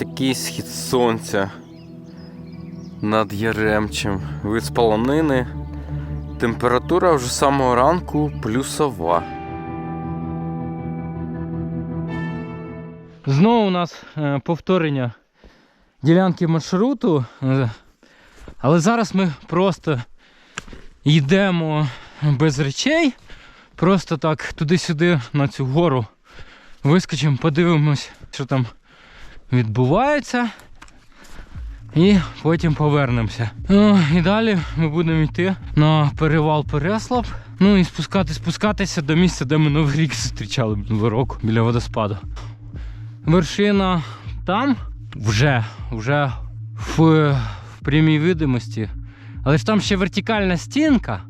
Такий схід сонця над Яремчем. Вид з полонини. Температура вже самого ранку плюсова. Знову у нас е, повторення ділянки маршруту. Е, Але зараз ми просто йдемо без речей. Просто так туди-сюди на цю гору вискочимо, подивимось, що там відбувається. І потім повернемося. О, і далі ми будемо йти на перевал Переслав. Ну і спускати, спускатися до місця, де ми Новий рік зустрічали минулого року біля водоспаду. Вершина там вже, вже в, в прямій видимості. Але ж там ще вертикальна стінка.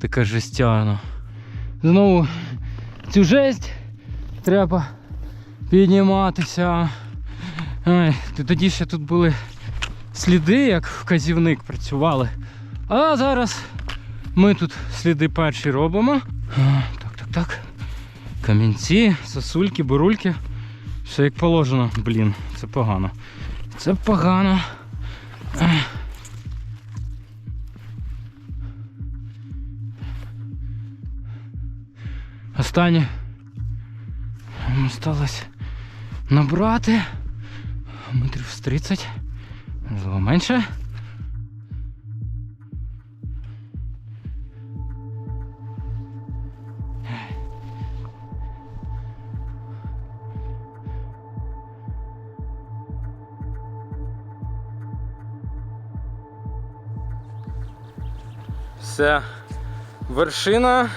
Така жестяна. Знову цю жесть треба підніматися. Т- тоді ще тут були сліди, як вказівник працювали. А зараз ми тут сліди перші робимо. Так, так, так. Камінці, сосульки, бурульки. Все як положено. Блін, це погано. Це погано. Останнє. Осталось набрати метрів з 30, можливо менше. Все. Вершина.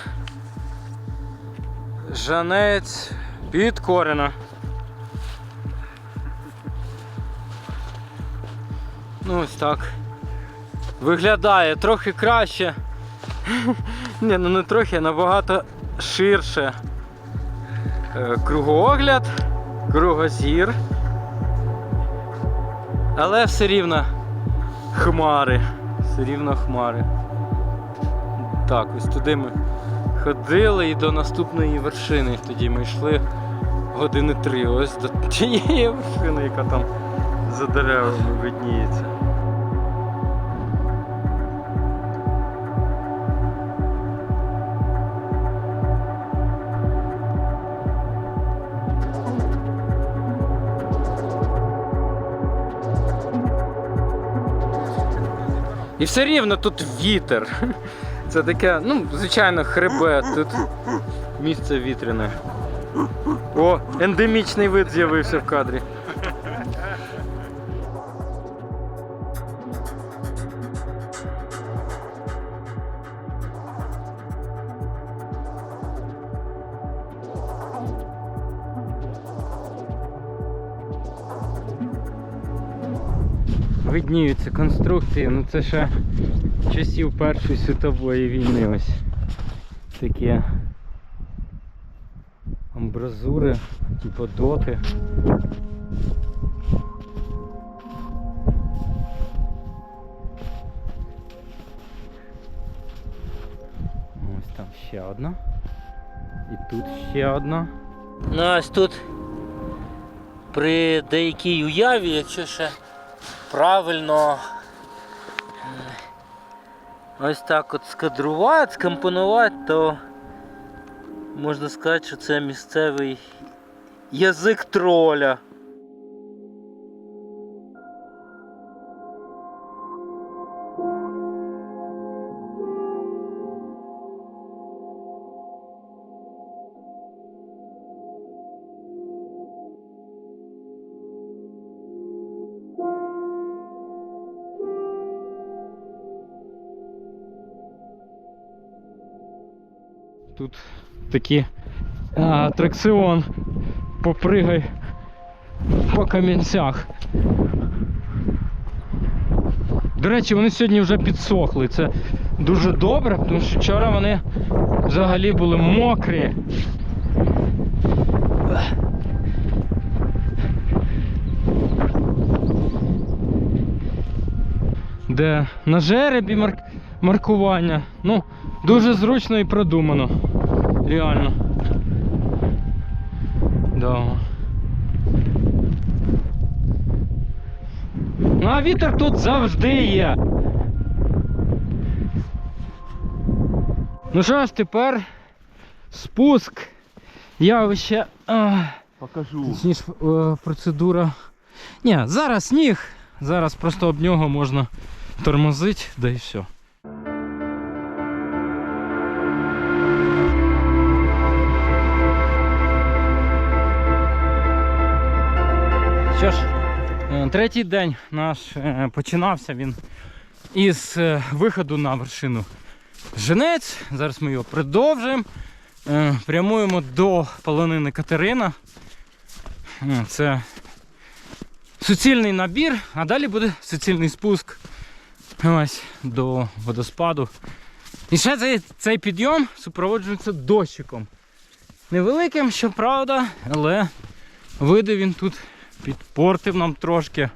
Жанець підкорена. Ну ось так. Виглядає трохи краще. Ні, ну не трохи, а набагато ширше. Е, Кругоогляд, кругозір. Але все рівно хмари. Все рівно хмари. Так, ось туди ми ходили і до наступної вершини. Тоді ми йшли години три. Ось до тієї вершини, яка там за деревами видніється. І все рівно тут вітер. Це таке, ну, звичайно, хребет. Тут місце вітряне. О, ендемічний вид з'явився в кадрі. Видніються конструкції, ну це ще часів Першої світової війни ось такі амбразури, типу доти. Ось там ще одна. І тут ще одна. Ну, ось тут при деякій уяві, якщо ще правильно ось так от скадрувати, скомпонувати, то можна сказати, що це місцевий язик троля. Тут такі а, атракціон. Попригай по камінцях. До речі, вони сьогодні вже підсохли. Це дуже добре, тому що вчора вони взагалі були мокрі. Де на жеребі марк... маркування. Ну, дуже зручно і продумано. Реально. Да. Ну а вітер тут завжди є. Ну що ж, тепер спуск. Явище. А, Покажу. точніше, е, процедура. Ні, зараз сніг. Зараз просто об нього можна тормозити, да і все. Третій день наш е, починався він із е, виходу на вершину Женець. Зараз ми його продовжуємо. Е, Прямуємо до полонини Катерина. Е, Це суцільний набір, а далі буде суцільний спуск ось до водоспаду. І ще цей, цей підйом супроводжується дощиком. Невеликим, щоправда, але види він тут підпортив нам трошки.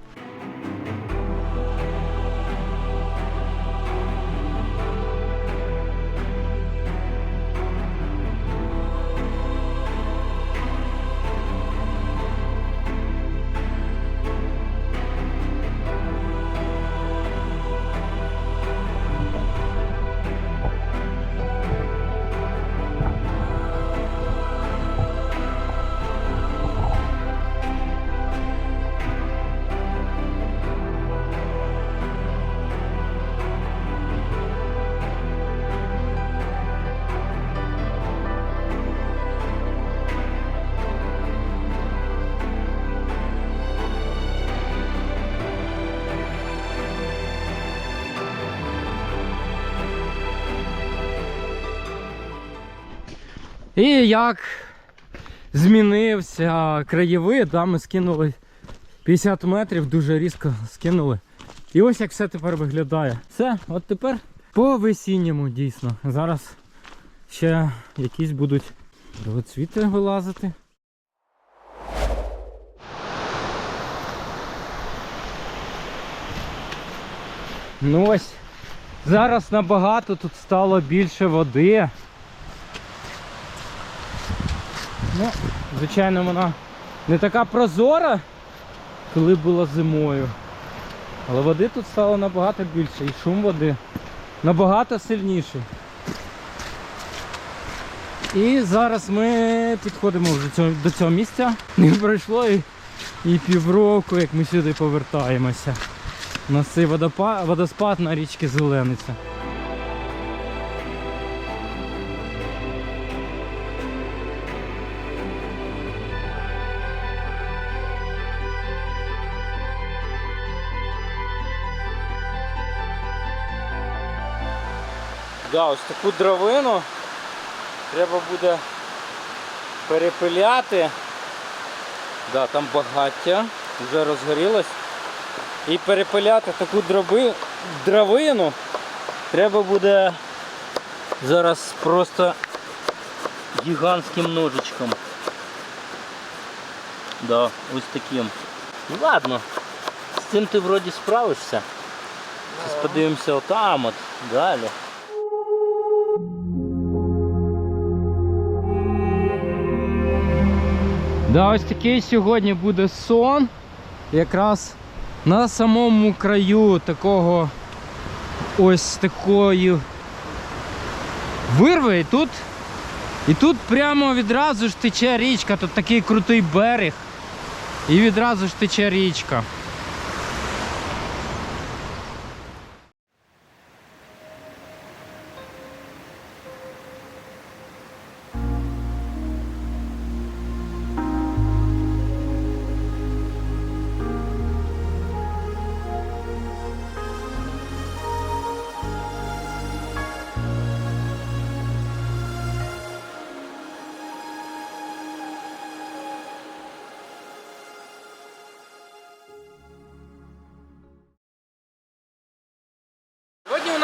І як змінився краєвид, да, ми скинули 50 метрів, дуже різко скинули. І ось як все тепер виглядає. Все, от тепер по весінньому дійсно. Зараз ще якісь будуть довоцвіти вилазити. Ну ось, зараз набагато тут стало більше води. Ну, звичайно, вона не така прозора, коли була зимою. Але води тут стало набагато більше і шум води набагато сильніший. І зараз ми підходимо вже до цього місця. Не пройшло і, і півроку, як ми сюди повертаємося. У нас цей водоспад на річці Зелениця. Да, ось таку дровину треба буде перепиляти. Да, там багаття вже розгорілось. І перепиляти таку дроби, дровину треба буде зараз просто гігантським ножичком. Да, ось таким. Ну ладно, з цим ти вроді справишся. Зараз подивимося отам от, далі. Да, ось такий сьогодні буде сон. Якраз на самому краю такого ось такої вирви. І тут, і тут прямо відразу ж тече річка, тут такий крутий берег. І відразу ж тече річка.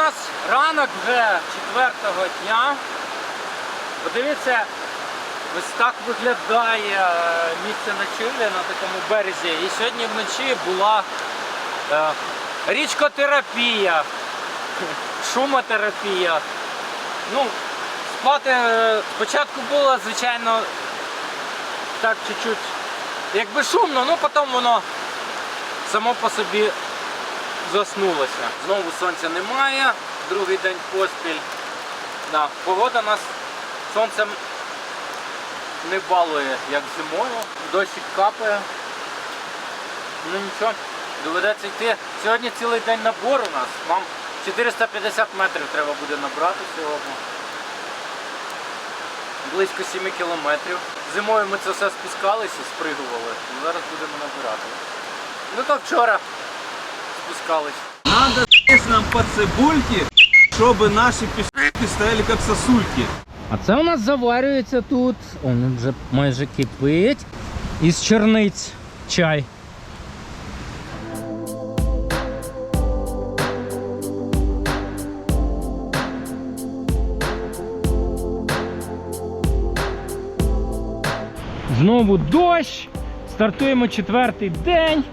Нас ранок вже четвертого дня. Подивіться, ось так виглядає е, місце ночівлі на такому березі. І сьогодні вночі була е, річкотерапія, шумотерапія. Ну, спати е, спочатку було, звичайно, так чуть-чуть якби шумно, ну потім воно само по собі заснулося. Знову сонця немає, другий день поспіль. Да, погода нас сонцем не балує, як зимою. Дощик капає. Ну нічого, доведеться йти. Сьогодні цілий день набор у нас. Нам 450 метрів треба буде набрати сьогодні. Близько 7 кілометрів. Зимою ми це все спускалися, спригували. Зараз будемо набирати. Ну то вчора спускались. Надо съесть нам по цибульке, чтобы наши пи***ки стояли как сосульки. А це у нас заварюється тут. Он вже майже кипить. Із черниць чай. Знову дощ. Стартуємо четвертий день.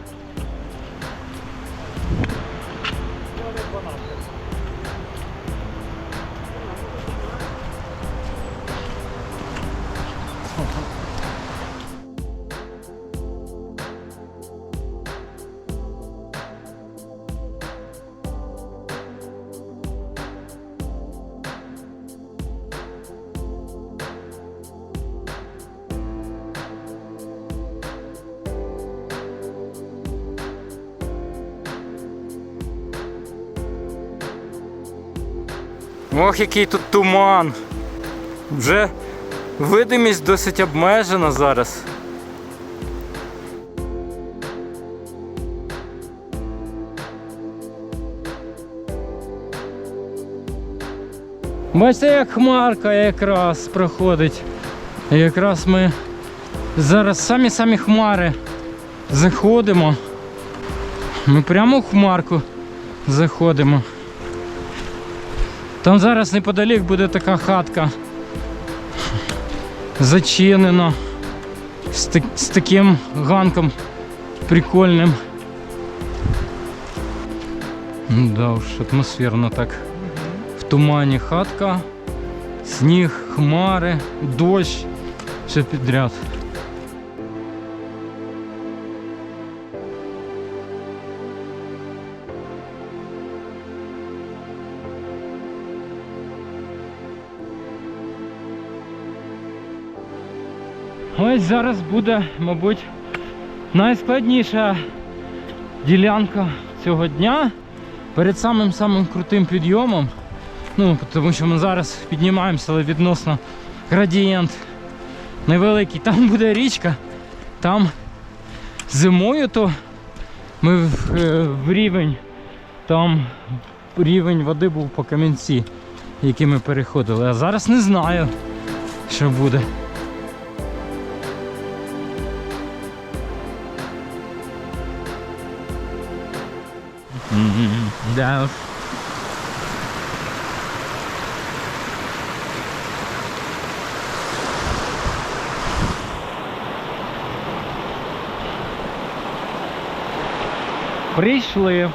Ох, який тут туман. Вже видимість досить обмежена зараз. Бачите, як хмарка якраз проходить. Якраз ми зараз самі-самі хмари заходимо. Ми прямо в хмарку заходимо. Там зараз неподалік буде така хатка. Зачинена. З, так- з таким ганком прикольним. Да уж, атмосферно так. В тумані хатка, сніг, хмари, дощ, все підряд. Ось зараз буде, мабуть, найскладніша ділянка цього дня перед самим самим крутим підйомом. Ну, тому що ми зараз піднімаємося, але відносно градієнт невеликий. Там буде річка, там зимою то ми в, е, в рівень, там рівень води був по камінці, які ми переходили. А зараз не знаю, що буде. Да уж. Прийшли.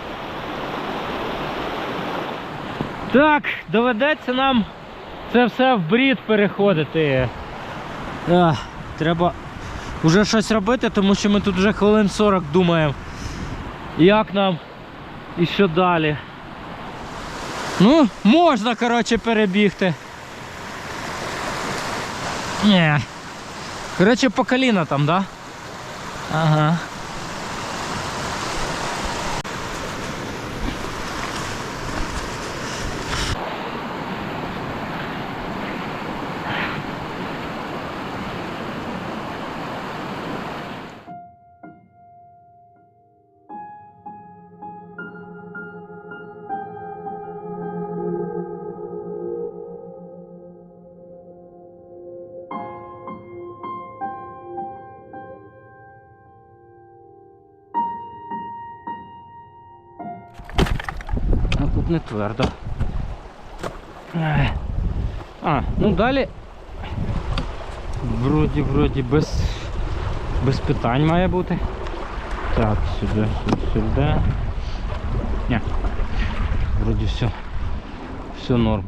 Так, доведеться нам це все в брід переходити. А, треба вже щось робити, тому що ми тут вже хвилин 40 думаємо. Як нам і що далі? Ну, можна, коротше, перебігти. Ні. Коротше, по коліна там, да? Ага. Не твердо. А, ну далі. Вроді, вроді без, без питань має бути. Так, сюди, сюди, сюди. Ні. Вроді все. Все норм.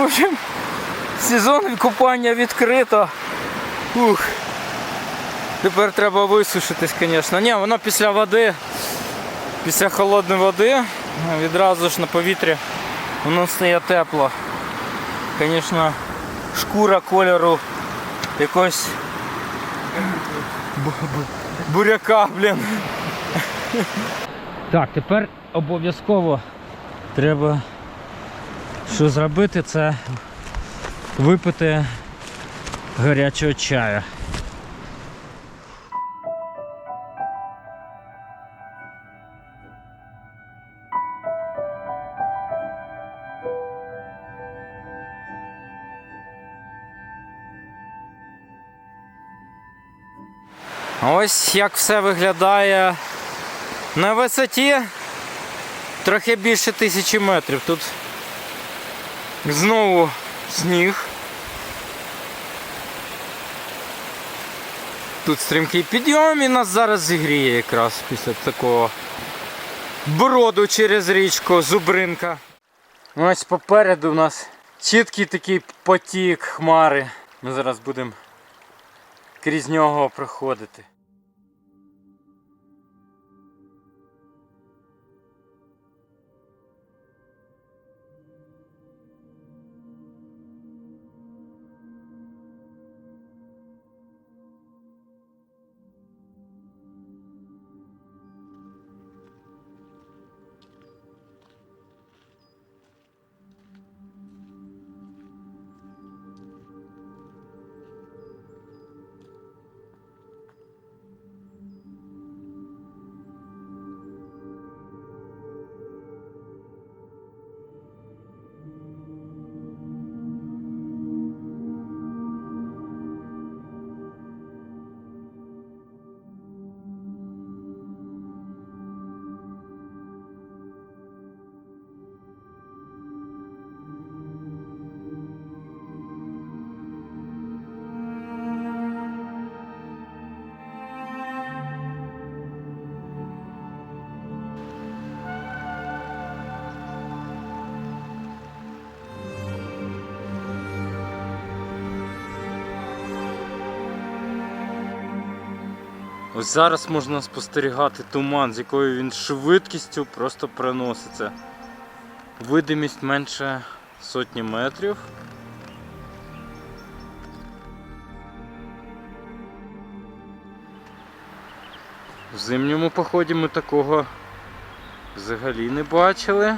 В общем, сезон купання відкрито. Ух. Тепер треба висушитись, звісно. Ні, воно після води, після холодної води, відразу ж на повітрі воно стає тепло. Звісно, шкура кольору бу- буряка, блін. Так, тепер обов'язково треба що зробити, це випити гарячого чаю. Ось як все виглядає на висоті трохи більше тисячі метрів. Тут знову сніг. Тут стрімкий підйом і нас зараз зігріє якраз після такого броду через річку Зубринка. Ось попереду у нас чіткий такий потік хмари. Ми зараз будемо крізь нього проходити. Ось зараз можна спостерігати туман, з якою він швидкістю просто приноситься. Видимість менше сотні метрів. В зимньому поході ми такого взагалі не бачили.